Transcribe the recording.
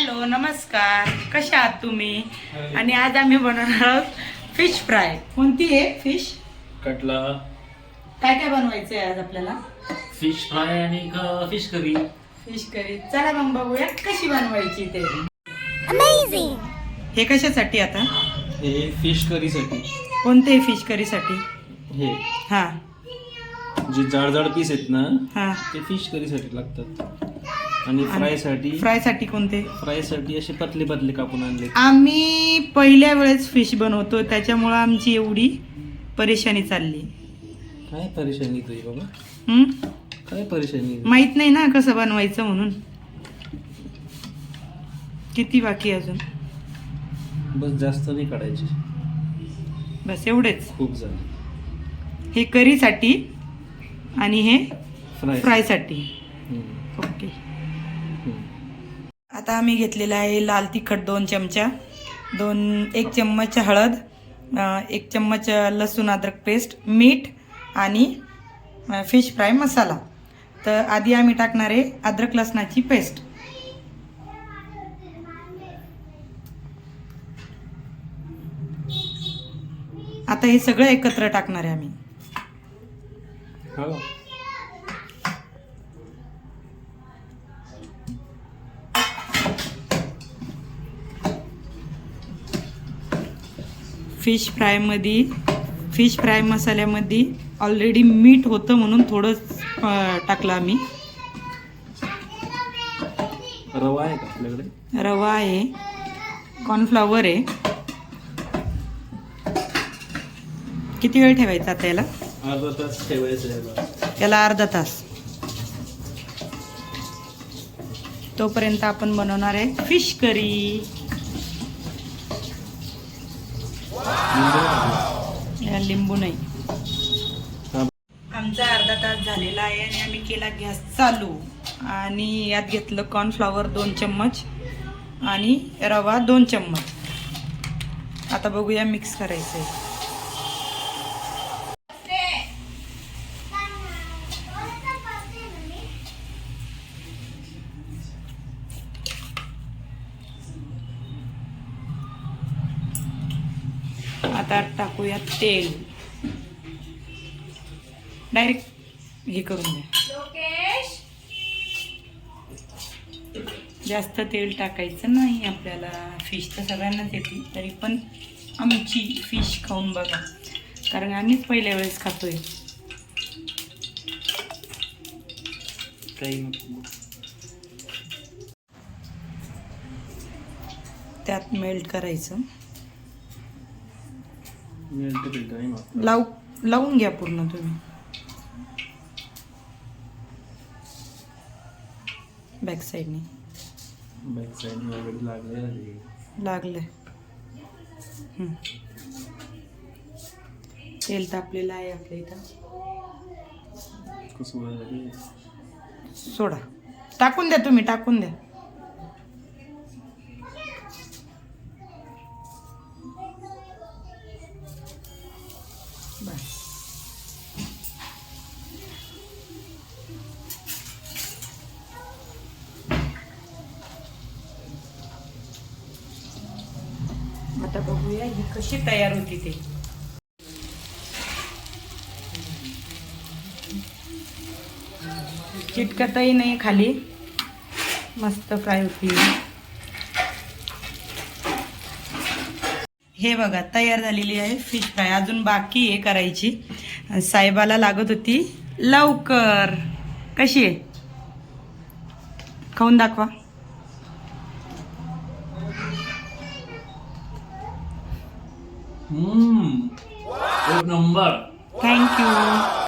Hello नमस्कार. कशा आहात तुम्ही? आणि आज आम्ही बनवणार आहोत फिश फ्राय. कोणती आहे फिश? कटला. काय काय बनवायचं आहे आज आपल्याला? फिश फ्राय आणि फिश करी. Fish curry. चला मग बघूया कशी बनवायची ते. हे कशासाठी आता? हे फिश करीसाठी. कोणते फिश करीसाठी? हे. हा. जे जाड जाड पीस आहेत ना हा. ते फिश करीसाठी लागतात. आणि फ्रायसाठी? फ्रायसाठी कोणते? फ्रायसाठी असे पतले पतले कापून आणले. आम्ही पहिल्या वेळेस फिश बनवतो त्याच्यामुळं आमची एवढी परेशानी चालली. काय परेशानी तुझी बाबा? हम्म? काय परेशानी? माहीत नाही ना कसं बनवायचं म्हणून. किती बाकी अजून? बस जास्त नाही काढायची. बस एवढेच. खूप झाले. हे करीसाठी आणि हे फ्राय फ्रायसाठी. हम्म. ओके. आता आम्ही घेतलेला आहे लाल तिखट दोन चमचा दोन एक चम्मच हळद एक चम्मच लसूण अद्रक पेस्ट मीठ आणि फिश फ्राय मसाला. तर आधी आम्ही टाकणार आहे अद्रक लसणाची पेस्ट. आता हे सगळं एकत्र टाकणार आहे आम्ही. फिश फ्रायमध्ये फिश फ्राय मसाल्यामध्ये ऑलरेडी मीठ होतं म्हणून थोडंच अं, टाकलं आम्ही. रवा आहे का आपल्याकडे? रवा आहे. कॉर्नफ्लॉवर आहे. किती वेळ ठेवायचा आता याला? अर्धा तास ठेवायचं. याला अर्धा तास. तोपर्यंत आपण बनवणार आहे फिश करी याला लिंबू नाही. आमचा अर्धा तास झालेला आहे आणि आम्ही केला गॅस चालू. आणि यात घेतलं कॉर्नफ्लॉवर दोन चम्मच आणि रवा दोन चम्मच. आता बघूया मिक्स करायचं आहे आता टाकूया तेल. डायरेक्ट हे करून द्या जास्त तेल टाकायचं नाही आपल्याला. फिश तर सगळ्यांनाच येते. तरी पण आमची फिश खाऊन बघा. कारण आम्हीच पहिल्या वेळेस खातोय. त्यात मेल्ट करायचं. लावू लावून घ्या पूर्ण तुम्ही. बॅक साईडने बॅक साईड ऑलरेडी लागले आहे लागलं. तेल तापलेलं आहे आपल्या इथं. सोडा. टाकून द्या तुम्ही टाकून द्या. आता बघूया ही कशी तयार होती ते. चिटकतही नाही खाली. मस्त फ्राय होती. हे बघा तयार झालेली आहे फिश फ्राय अजून बाकी आहे करायची. साहेबाला लागत होती. लवकर. कशी आहे? खाऊन दाखवा. हम्म एक नंबर थँक्यू